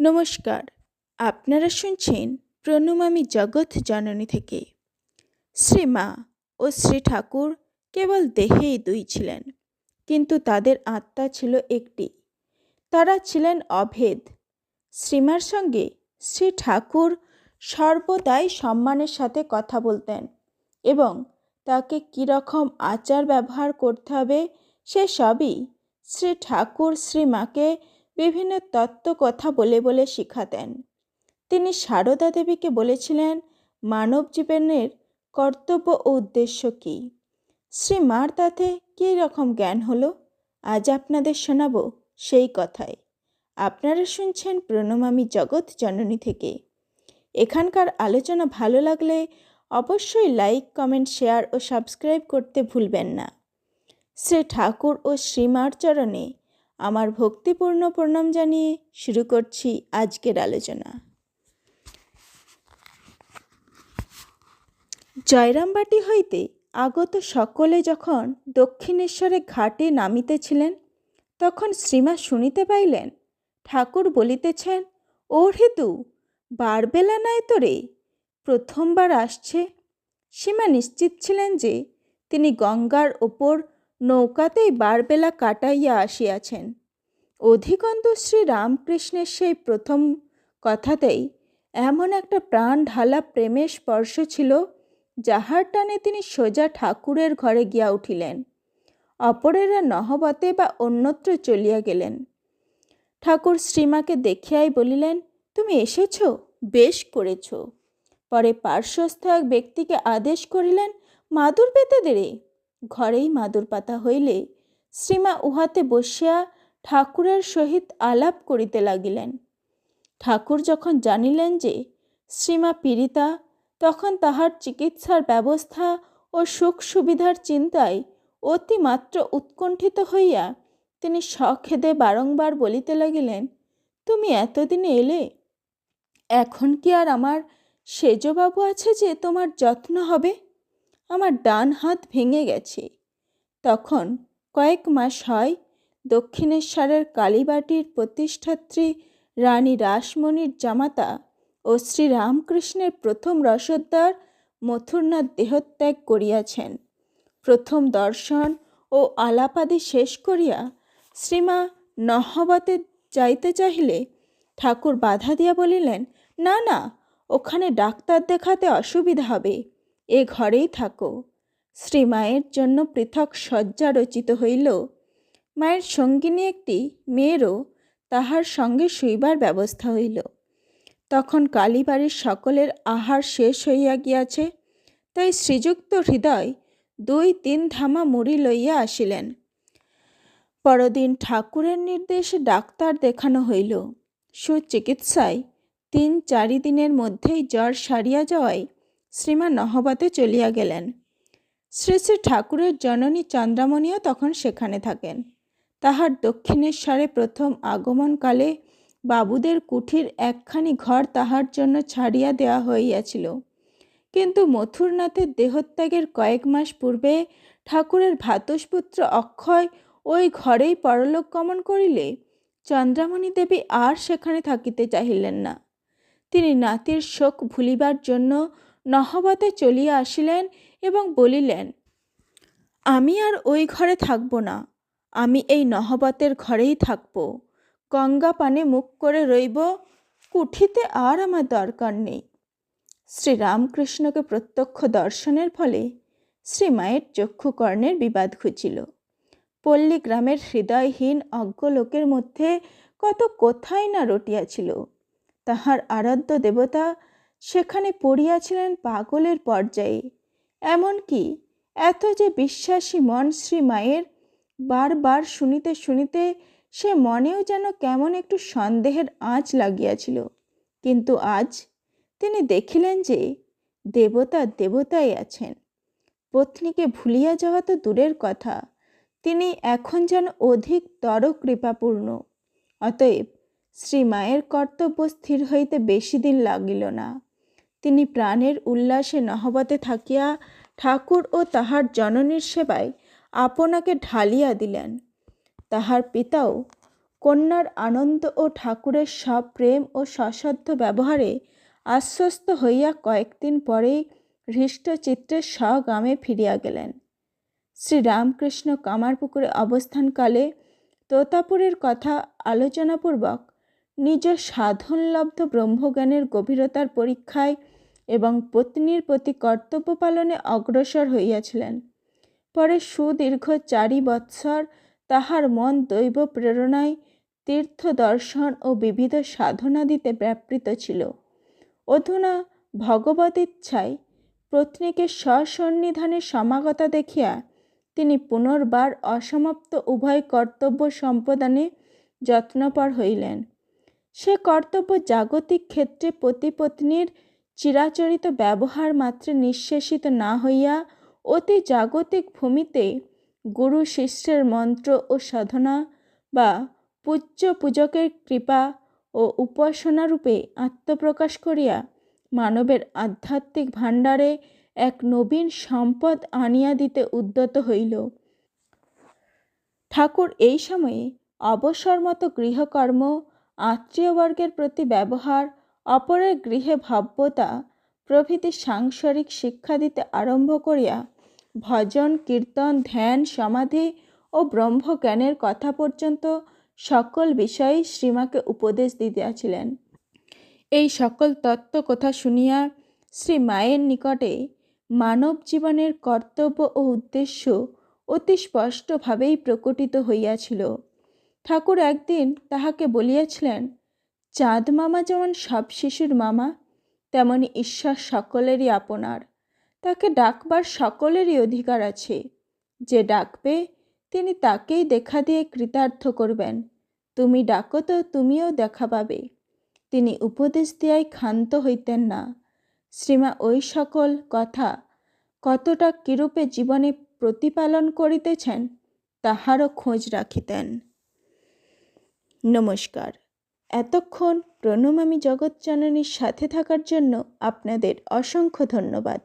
নমস্কার, আপনারা শুনছেন প্রণমামী জগৎ জননী থেকে। শ্রীমা ও শ্রী ঠাকুর কেবল দেহেই দুই ছিলেন, কিন্তু তাদের আত্মা ছিল একটি। তারা ছিলেন অভেদ। শ্রীমার সঙ্গে শ্রী ঠাকুর সর্বদাই সম্মানের সাথে কথা বলতেন এবং তাকে কীরকম আচার ব্যবহার করতে হবে, সে সবই শ্রী ঠাকুর শ্রীমাকে বিভিন্ন তত্ত্ব কথা বলে বলে শিখাতেন তিনি সারদা দেবীকে বলেছিলেন, মানব জীবনের কর্তব্য ও উদ্দেশ্য কী? শ্রীমার তাতে কী রকম জ্ঞান হলো? আজ আপনাদের শোনাব সেই কথাই। আপনারা শুনছেন প্রণমামী জগৎ জননী থেকে। এখানকার আলোচনা ভালো লাগলে অবশ্যই লাইক, কমেন্ট, শেয়ার ও সাবস্ক্রাইব করতে ভুলবেন না। শ্রী ঠাকুর ও শ্রীমার চরণে আমার ভক্তিপূর্ণ প্রণাম জানিয়ে শুরু করছি আজকের আলোচনা। জয়রামবাটি হইতে আগত সকলে যখন দক্ষিণেশ্বরে ঘাটে নামিতেছিলেন, তখন শ্রীমা শুনিতে পাইলেন, ঠাকুর বলিতেছেন ও হেতু বারবেলা নাই তো রে? প্রথমবার আসছে। সীমা নিশ্চিত ছিলেন যে তিনি গঙ্গার ওপর নৌকাতেই বারবেলা কাটাইয়া আসিয়াছেন। অধিকন্ত শ্রী রামকৃষ্ণের সেই প্রথম কথাতেই এমন একটা প্রাণ ঢালা প্রেমের স্পর্শ ছিল, যাহার টানে তিনি সোজা ঠাকুরের ঘরে গিয়া উঠিলেন। অপরেরা নহবতে বা অন্যত্র চলিয়া গেলেন। ঠাকুর শ্রীমাকে দেখিয়াই বলিলেন, তুমি এসেছ? বেশ করেছ। পরে পার্শ্বস্থ এক ব্যক্তিকে আদেশ করিলেন, মাদুর পেতে দেরে। ঘরেই মাদুর পাতা হইলে শ্রীমা উহাতে বসিয়া ঠাকুরের সহিত আলাপ করিতে লাগিলেন। ঠাকুর যখন জানিলেন যে শ্রীমা পীড়িতা, তখন তাহার চিকিৎসার ব্যবস্থা ও সুখ সুবিধার চিন্তায় অতিমাত্র উৎকণ্ঠিত হইয়া তিনি সখেদে বারংবার বলিতে লাগিলেন, তুমি এতদিনে এলে? এখন কি আর আমার সেজবাবু আছে যে তোমার যত্ন হবে? আমার ডান হাত ভেঙে গেছে। তখন কয়েক মাস হয় দক্ষিণেশ্বরের কালীবাটির প্রতিষ্ঠাত্রী রানী রাসমণির জামাতা ও শ্রী রামকৃষ্ণের প্রথম রসদ্দার মথুরনাথ দেহত্যাগ করিয়াছেন। প্রথম দর্শন ও আলাপাদি শেষ করিয়া শ্রীমা নহবতে যাইতে চাহিলে ঠাকুর বাধা দিয়া বলিলেন, না না, ওখানে ডাক্তার দেখাতে অসুবিধা হবে। এ ঘরেই থাকো। শ্রীমায়ের জন্য পৃথক শয্যা রচিত হইল। মায়ের সঙ্গিনী একটি মেয়েরও তাহার সঙ্গে শুইবার ব্যবস্থা হইল। তখন কালীবাড়ির সকলের আহার শেষ হইয়া গিয়াছে। তাই শ্রীযুক্ত হৃদয় দুই তিন ধামা মুড়ি লইয়া আসিলেন। পরদিন ঠাকুরের নির্দেশে ডাক্তার দেখানো হইল। সুচিকিৎসায় তিন চারি দিনের মধ্যেই জ্বর সারিয়া যাওয়ায় শ্রীমা নহবতে চলিয়া গেলেন। শ্রী শ্রী ঠাকুরের জননী চন্দ্রামণিও তখন সেখানে থাকেন। তাহার দক্ষিণেশ্বরে প্রথম আগমনকালে বাবুদের কুঠির একখানি ঘর তাহার জন্য ছাড়িয়া দেওয়া হইয়াছিল। কিন্তু মথুরনাথের দেহত্যাগের কয়েক মাস পূর্বে ঠাকুরের ভাতসপুত্র অক্ষয় ওই ঘরেই পরলোক গমন করিলে চন্দ্রামণি দেবী আর সেখানে থাকিতে চাহিলেন না। তিনি নাতির শোক ভুলিবার জন্য নহবতে চলিয়া আসিলেন এবং বলিলেন, আমি আর ওই ঘরে থাকব না। আমি এই নহবতের ঘরেই থাকব। গঙ্গা পানে মুখ করে রইব। কুঠিতে আর আমার দরকার নেই। শ্রীরামকৃষ্ণকে প্রত্যক্ষ দর্শনের ফলে শ্রীমায়ের চক্ষুকর্ণের বিবাদ ঘুচিল। পল্লী গ্রামের হৃদয়হীন অজ্ঞ লোকের মধ্যে কত কোথায় না রটিয়াছিল। তাহার আরাধ্য দেবতা সেখানে পড়িয়াছিলেন পাগলের পর্যায়ে। এমনকি এত যে বিশ্বাসী মন শ্রী মায়ের বারবার শুনিতে শুনিতে সে মনেও যেন কেমন একটু সন্দেহের আঁচ লাগিয়াছিল। কিন্তু আজ তিনি দেখিলেন যে দেবতা দেবতাই আছেন। পত্নীকে ভুলিয়া যাওয়া তো দূরের কথা। তিনি এখন যেন অধিকতর কৃপাপূর্ণ অতএব শ্রী মায়ের কর্তব্য স্থির হইতে বেশি দিন লাগিল না। তিনি প্রাণের উল্লাসে নহবতে থাকিয়া ঠাকুর ও তাহার জননীর সেবায় আপনাকে ঢালিয়া দিলেন। তাহার পিতাও কন্যার আনন্দ ও ঠাকুরের সব প্রেম ও সশ্রদ্ধ ব্যবহারে আশ্বস্ত হইয়া কয়েকদিন পরেই হৃষ্টচিত্তে স্বগ্রামে ফিরিয়া গেলেন। শ্রীরামকৃষ্ণ কামারপুকুরে অবস্থানকালে তোতাপুরের কথা আলোচনাপূর্বক নিজ সাধনলব্ধ ব্রহ্মজ্ঞানের গভীরতার পরীক্ষায় এবং পত্নীর প্রতি কর্তব্য পালনে অগ্রসর হইয়াছিলেন। পরে সুদীর্ঘ চারি বৎসর তাহার মন দৈব প্রেরণায় তীর্থ দর্শন ও বিবিধ সাধনাদিতে ব্যাপৃত ছিল। অধুনা ভগবত ইচ্ছায় পত্নীকে সসন্নিধানে সমাগতা দেখিয়া তিনি পুনর্বার অসমাপ্ত উভয় কর্তব্য সম্পাদনে যত্নপর হইলেন। সে কর্তব্য জাগতিক ক্ষেত্রে পতিপত্নীর চিরাচরিত ব্যবহার মাত্রে নিঃশেষিত না হইয়া অতি জাগতিক ভূমিতে গুরু শিষ্যের মন্ত্র ও সাধনা বা পূজ্য পূজকের কৃপা ও উপাসনারূপে আত্মপ্রকাশ করিয়া মানবের আধ্যাত্মিক ভাণ্ডারে এক নবীন সম্পদ আনিয়া দিতে উদ্যত হইল। ঠাকুর এই সময়ে অবসর মতো গৃহকর্ম, আত্মীয়বর্গের প্রতি ব্যবহার অপরের গৃহে ভাব্যতা প্রভৃতি সাংসারিক শিক্ষা দিতে আরম্ভ করিয়া ভজন, কীর্তন, ধ্যান, সমাধি ও ব্রহ্মজ্ঞানের কথা পর্যন্ত সকল বিষয়েই শ্রীমাকে উপদেশ দিতেছিলেন। এই সকল তত্ত্ব কথা শুনিয়া শ্রী মায়ের নিকটে মানব জীবনের কর্তব্য ও উদ্দেশ্য অতি স্পষ্টভাবেই প্রকটিত হইয়াছিল। ঠাকুর একদিন তাহাকে বলিয়াছিলেন চাঁদ মামা যেমন সব শিশুর মামা, তেমনি ঈশ্বর সকলেরই আপনার। তাকে ডাকবার সকলেরই অধিকার আছে। যে ডাকবে, তিনি তাকেই দেখা দিয়ে কৃতার্থ করবেন। তুমি ডাকো তো তুমিও দেখা পাবে। তিনি উপদেশ দেওয়ায় ক্ষান্ত হইতেন না। শ্রীমা ওই সকল কথা কতটা কিরূপে জীবনে প্রতিপালন করিতেছেন, তাহারও খোঁজ রাখিতেন। নমস্কার। এতক্ষণ প্রণমামি জগৎ জননীর সাথে থাকার জন্য আপনাদের অসংখ্য ধন্যবাদ।